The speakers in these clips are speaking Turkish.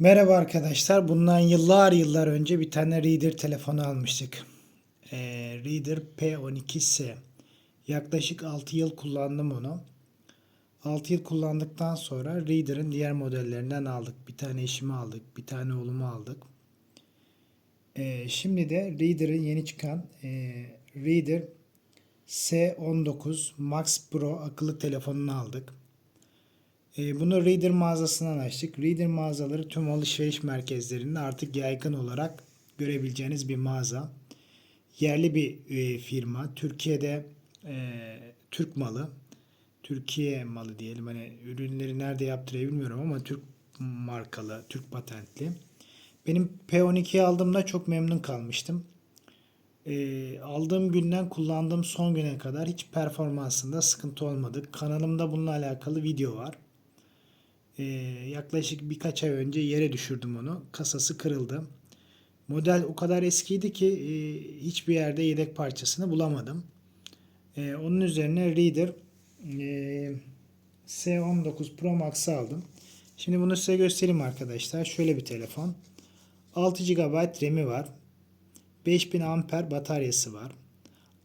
Merhaba arkadaşlar. Bundan yıllar yıllar önce bir tane Reader telefonu almıştık. Ee, Reader P12S. Yaklaşık 6 yıl kullandım onu. 6 yıl kullandıktan sonra Reader'ın diğer modellerinden aldık. Bir tane eşimi aldık. Bir tane oğlumu aldık. Ee, şimdi de Reader'ın yeni çıkan e, Reader S19 Max Pro akıllı telefonunu aldık. E, Bunu Reader mağazasından açtık. Reader mağazaları tüm alışveriş merkezlerinde artık yaygın olarak görebileceğiniz bir mağaza. Yerli bir e, firma. Türkiye'de e, Türk malı. Türkiye malı diyelim. Hani ürünleri nerede yaptırıyor bilmiyorum ama Türk markalı, Türk patentli. Benim P12'yi aldığımda çok memnun kalmıştım. E, aldığım günden kullandığım son güne kadar hiç performansında sıkıntı olmadı. Kanalımda bununla alakalı video var. Ee, yaklaşık birkaç ay önce yere düşürdüm onu. Kasası kırıldı. Model o kadar eskiydi ki e, hiçbir yerde yedek parçasını bulamadım. E, onun üzerine Reader e, S19 Pro Max'ı aldım. Şimdi bunu size göstereyim arkadaşlar. Şöyle bir telefon. 6 GB RAM'i var. 5000 amper bataryası var.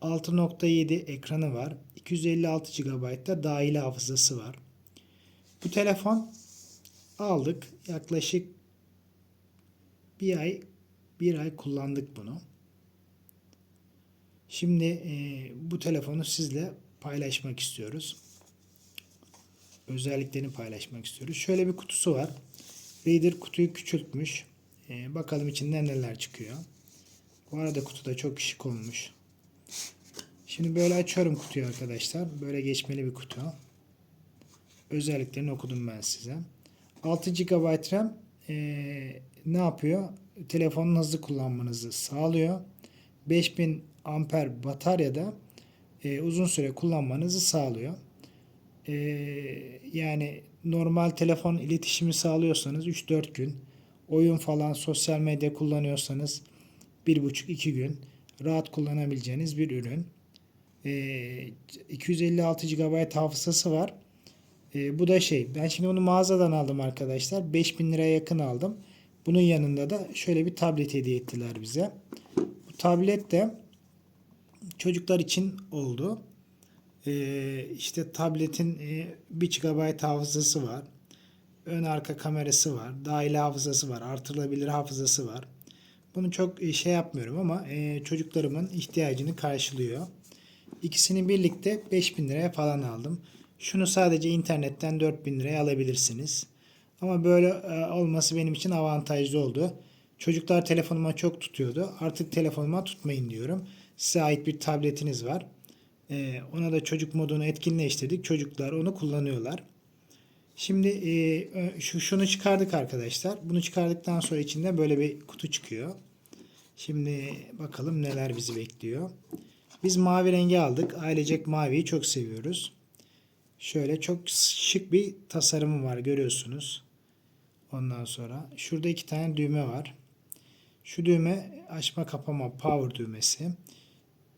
6.7 ekranı var. 256 GB da dahili hafızası var. Bu telefon aldık. Yaklaşık bir ay bir ay kullandık bunu. Şimdi e, bu telefonu sizle paylaşmak istiyoruz. Özelliklerini paylaşmak istiyoruz. Şöyle bir kutusu var. Reader kutuyu küçültmüş. E, bakalım içinden neler çıkıyor. Bu arada kutuda çok şık olmuş. Şimdi böyle açıyorum kutuyu arkadaşlar. Böyle geçmeli bir kutu. Özelliklerini okudum ben size. 6 GB RAM e, ne yapıyor? Telefonun hızlı kullanmanızı sağlıyor. 5000 amper bataryada e, uzun süre kullanmanızı sağlıyor. E, yani normal telefon iletişimi sağlıyorsanız 3-4 gün, oyun falan sosyal medya kullanıyorsanız 1,5-2 gün rahat kullanabileceğiniz bir ürün. E, 256 GB hafızası var. E, bu da şey ben şimdi bunu mağazadan aldım arkadaşlar. 5000 liraya yakın aldım. Bunun yanında da şöyle bir tablet hediye ettiler bize. Bu tablet de çocuklar için oldu. E, işte tabletin e, 1 GB hafızası var. Ön arka kamerası var. Dahili hafızası var. Artırılabilir hafızası var. Bunu çok e, şey yapmıyorum ama e, çocuklarımın ihtiyacını karşılıyor. İkisini birlikte 5000 liraya falan aldım. Şunu sadece internetten 4000 liraya alabilirsiniz. Ama böyle e, olması benim için avantajlı oldu. Çocuklar telefonuma çok tutuyordu. Artık telefonuma tutmayın diyorum. Size ait bir tabletiniz var. E, ona da çocuk modunu etkinleştirdik. Çocuklar onu kullanıyorlar. Şimdi e, şu şunu çıkardık arkadaşlar. Bunu çıkardıktan sonra içinde böyle bir kutu çıkıyor. Şimdi bakalım neler bizi bekliyor. Biz mavi rengi aldık. Ailecek maviyi çok seviyoruz. Şöyle çok şık bir tasarımı var görüyorsunuz. Ondan sonra şurada iki tane düğme var. Şu düğme açma kapama power düğmesi.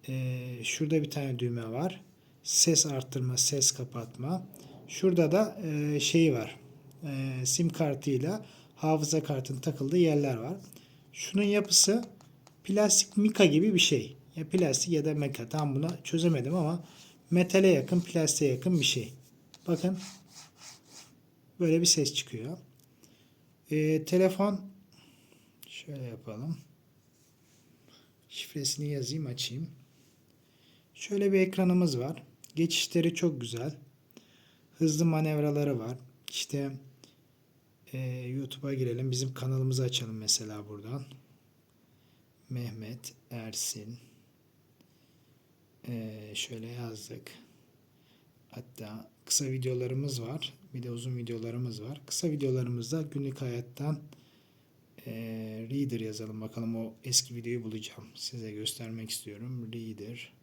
Ee, şurada bir tane düğme var. Ses arttırma, ses kapatma. Şurada da e, şeyi var. E, sim kartıyla hafıza kartının takıldığı yerler var. Şunun yapısı plastik mika gibi bir şey. Ya plastik ya da meka. Tam buna çözemedim ama metale yakın, plastiğe yakın bir şey. Bakın böyle bir ses çıkıyor. Ee, telefon şöyle yapalım. Şifresini yazayım açayım. Şöyle bir ekranımız var. Geçişleri çok güzel. Hızlı manevraları var. İşte e, YouTube'a girelim. Bizim kanalımızı açalım mesela buradan. Mehmet Ersin. E, şöyle yazdık. Hatta kısa videolarımız var. Bir de uzun videolarımız var. Kısa videolarımızda günlük hayattan e, Reader yazalım. Bakalım o eski videoyu bulacağım. Size göstermek istiyorum. Reader.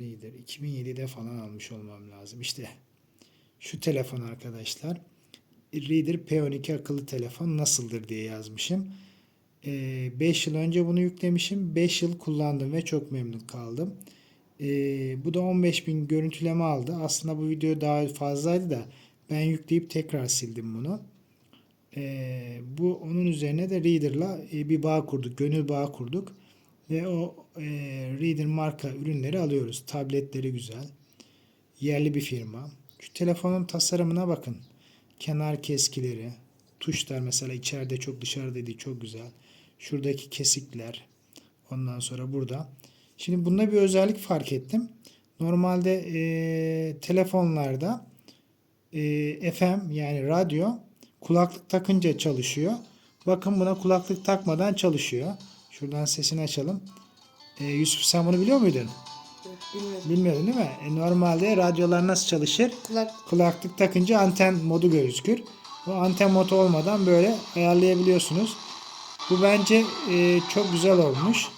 Reader. 2007'de falan almış olmam lazım. İşte şu telefon arkadaşlar. Reader P12 akıllı telefon nasıldır diye yazmışım. 5 yıl önce bunu yüklemişim. 5 yıl kullandım ve çok memnun kaldım. Ee, bu da 15.000 görüntüleme aldı. Aslında bu video daha fazlaydı da ben yükleyip tekrar sildim bunu. E, bu onun üzerine de Reader'la bir bağ kurduk. Gönül bağı kurduk. Ve o e, Reader marka ürünleri alıyoruz. Tabletleri güzel. Yerli bir firma. Şu telefonun tasarımına bakın. Kenar keskileri, tuşlar mesela içeride çok dışarıda değil çok güzel. Şuradaki kesikler. Ondan sonra burada. Şimdi bunda bir özellik fark ettim. Normalde e, telefonlarda e, FM yani radyo kulaklık takınca çalışıyor. Bakın buna kulaklık takmadan çalışıyor. Şuradan sesini açalım. E, Yusuf sen bunu biliyor muydun? Bilmiyorum. Bilmiyordun değil mi? E, normalde radyolar nasıl çalışır? Kulak Kulaklık takınca anten modu gözükür. Bu anten modu olmadan böyle ayarlayabiliyorsunuz. Bu bence e, çok güzel olmuş.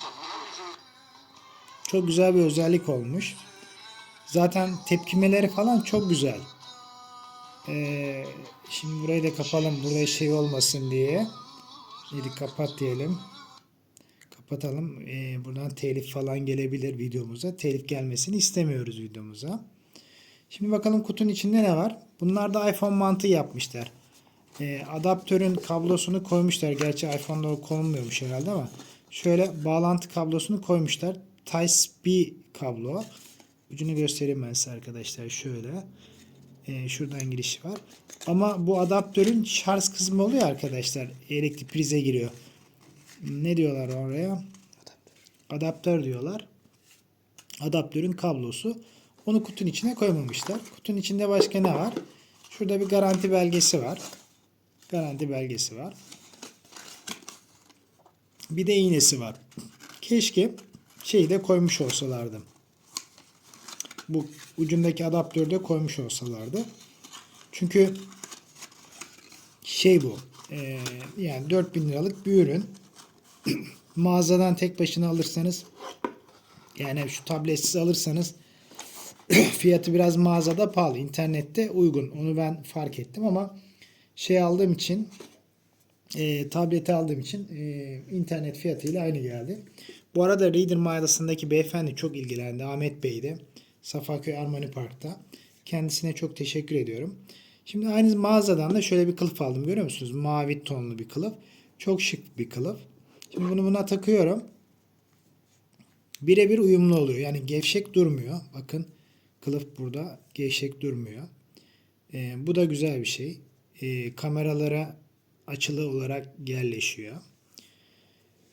Çok güzel bir özellik olmuş. Zaten tepkimeleri falan çok güzel. E, şimdi burayı da kapalım. Burada şey olmasın diye. Neydi kapat diyelim. Kapatalım. E, buradan telif falan gelebilir videomuza. Telif gelmesini istemiyoruz videomuza. Şimdi bakalım kutunun içinde ne var? Bunlar da iPhone mantığı yapmışlar. Ee, adaptörün kablosunu koymuşlar. Gerçi iPhone'da o konulmuyormuş herhalde ama şöyle bağlantı kablosunu koymuşlar. Type-B kablo. Ucunu göstereyim ben size arkadaşlar. Şöyle. Ee, şuradan girişi var. Ama bu adaptörün şarj kısmı oluyor arkadaşlar. Elektrik prize giriyor. Ne diyorlar oraya? Adaptör diyorlar adaptörün kablosu. Onu kutunun içine koymamışlar. Kutunun içinde başka ne var? Şurada bir garanti belgesi var. Garanti belgesi var. Bir de iğnesi var. Keşke şeyi de koymuş olsalardı. Bu ucundaki adaptörü de koymuş olsalardı. Çünkü şey bu. eee, yani 4000 liralık bir ürün. Mağazadan tek başına alırsanız yani şu tabletsiz alırsanız fiyatı biraz mağazada pahalı. internette uygun. Onu ben fark ettim ama şey aldığım için e, tableti aldığım için e, internet fiyatıyla aynı geldi. Bu arada Reader mağazasındaki beyefendi çok ilgilendi. Ahmet Bey de. Safaköy Armani Park'ta. Kendisine çok teşekkür ediyorum. Şimdi aynı mağazadan da şöyle bir kılıf aldım. Görüyor musunuz? Mavi tonlu bir kılıf. Çok şık bir kılıf. Şimdi bunu buna takıyorum birebir uyumlu oluyor. Yani gevşek durmuyor. Bakın kılıf burada gevşek durmuyor. Ee, bu da güzel bir şey. Ee, kameralara açılı olarak yerleşiyor.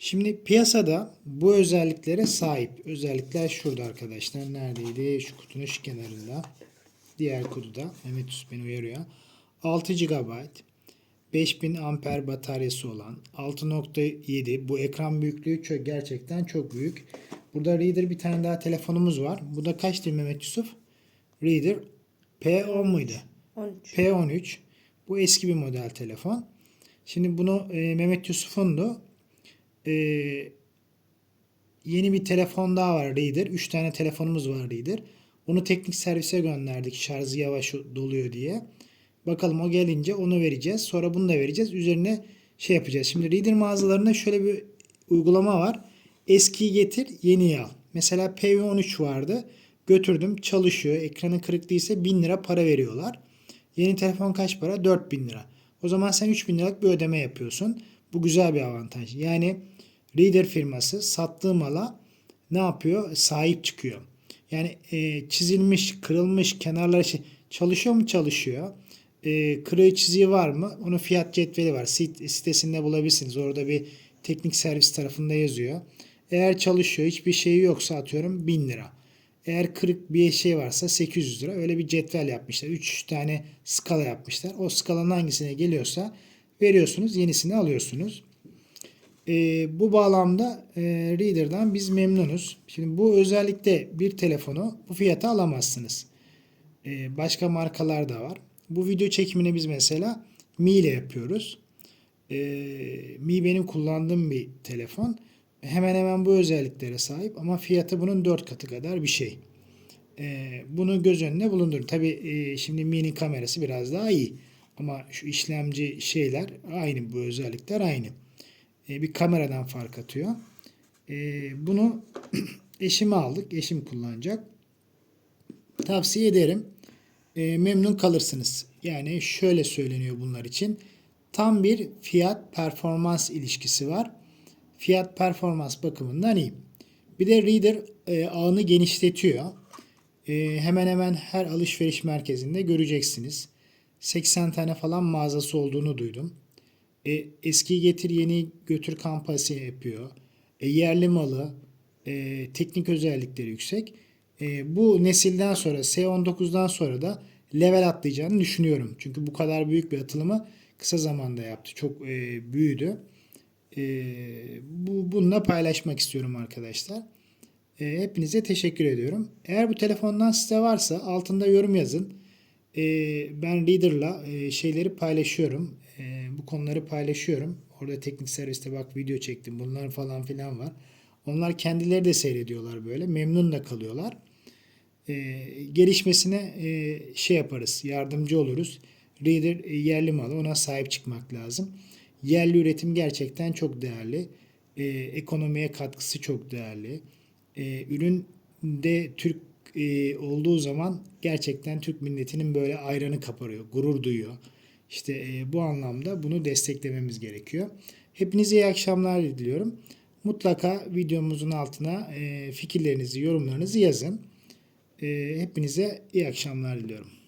Şimdi piyasada bu özelliklere sahip. Özellikler şurada arkadaşlar. Neredeydi? Şu kutunun şu kenarında. Diğer kutuda. Mehmet beni uyarıyor. 6 GB 5000 amper bataryası olan 6.7 bu ekran büyüklüğü çok, gerçekten çok büyük. Burada Reader bir tane daha telefonumuz var. Bu da kaçtı Mehmet Yusuf? Reader P10 muydu? 13. P13. Bu eski bir model telefon. Şimdi bunu e, Mehmet Yusuf'undu. E, yeni bir telefon daha var Reader. 3 tane telefonumuz var Reader. Onu teknik servise gönderdik şarjı yavaş doluyor diye. Bakalım o gelince onu vereceğiz. Sonra bunu da vereceğiz. Üzerine şey yapacağız. Şimdi Reader mağazalarında şöyle bir uygulama var. Eskiyi getir, yeniyi al. Mesela P13 vardı. Götürdüm, çalışıyor. Ekranı kırık değilse 1000 lira para veriyorlar. Yeni telefon kaç para? 4000 lira. O zaman sen 3000 liralık bir ödeme yapıyorsun. Bu güzel bir avantaj. Yani Reader firması sattığı mala ne yapıyor? Sahip çıkıyor. Yani e, çizilmiş, kırılmış kenarları şey, çalışıyor mu? Çalışıyor. E, kırığı çiziği var mı? Onun fiyat cetveli var. Sit, sitesinde bulabilirsiniz. Orada bir teknik servis tarafında yazıyor. Eğer çalışıyor hiçbir şeyi yoksa atıyorum 1000 lira. Eğer kırık bir şey varsa 800 lira. Öyle bir cetvel yapmışlar. 3 tane skala yapmışlar. O skalanın hangisine geliyorsa veriyorsunuz. Yenisini alıyorsunuz. Ee, bu bağlamda e, Reader'dan biz memnunuz. Şimdi bu özellikle bir telefonu bu fiyata alamazsınız. Ee, başka markalar da var. Bu video çekimini biz mesela Mi ile yapıyoruz. Ee, Mi benim kullandığım bir telefon hemen hemen bu özelliklere sahip ama fiyatı bunun 4 katı kadar bir şey. Ee, bunu göz önüne bulundurun. Tabi e, şimdi mini kamerası biraz daha iyi. Ama şu işlemci şeyler aynı bu özellikler aynı. Ee, bir kameradan fark atıyor. Ee, bunu eşime aldık. Eşim kullanacak. Tavsiye ederim. Ee, memnun kalırsınız. Yani şöyle söyleniyor bunlar için. tam bir fiyat performans ilişkisi var. Fiyat performans bakımından iyi. Bir de Reader e, ağını genişletiyor. E, hemen hemen her alışveriş merkezinde göreceksiniz. 80 tane falan mağazası olduğunu duydum. E, eski getir yeni götür kampanyası yapıyor. E, yerli malı, e, teknik özellikleri yüksek. E, bu nesilden sonra S19'dan sonra da level atlayacağını düşünüyorum. Çünkü bu kadar büyük bir atılımı kısa zamanda yaptı. Çok e, büyüdü. E, bu bununla paylaşmak istiyorum arkadaşlar. E, hepinize teşekkür ediyorum. Eğer bu telefondan size varsa altında yorum yazın. E, ben Reader'la e, şeyleri paylaşıyorum. E, bu konuları paylaşıyorum. Orada teknik serviste bak video çektim. Bunlar falan filan var. Onlar kendileri de seyrediyorlar böyle. Memnun da kalıyorlar. E, gelişmesine e, şey yaparız. Yardımcı oluruz. Reader e, yerli malı ona sahip çıkmak lazım. Yerli üretim gerçekten çok değerli. E, ekonomiye katkısı çok değerli. E, üründe Türk e, olduğu zaman gerçekten Türk milletinin böyle ayranı kaparıyor, gurur duyuyor. İşte e, bu anlamda bunu desteklememiz gerekiyor. Hepinize iyi akşamlar diliyorum. Mutlaka videomuzun altına e, fikirlerinizi, yorumlarınızı yazın. E, hepinize iyi akşamlar diliyorum.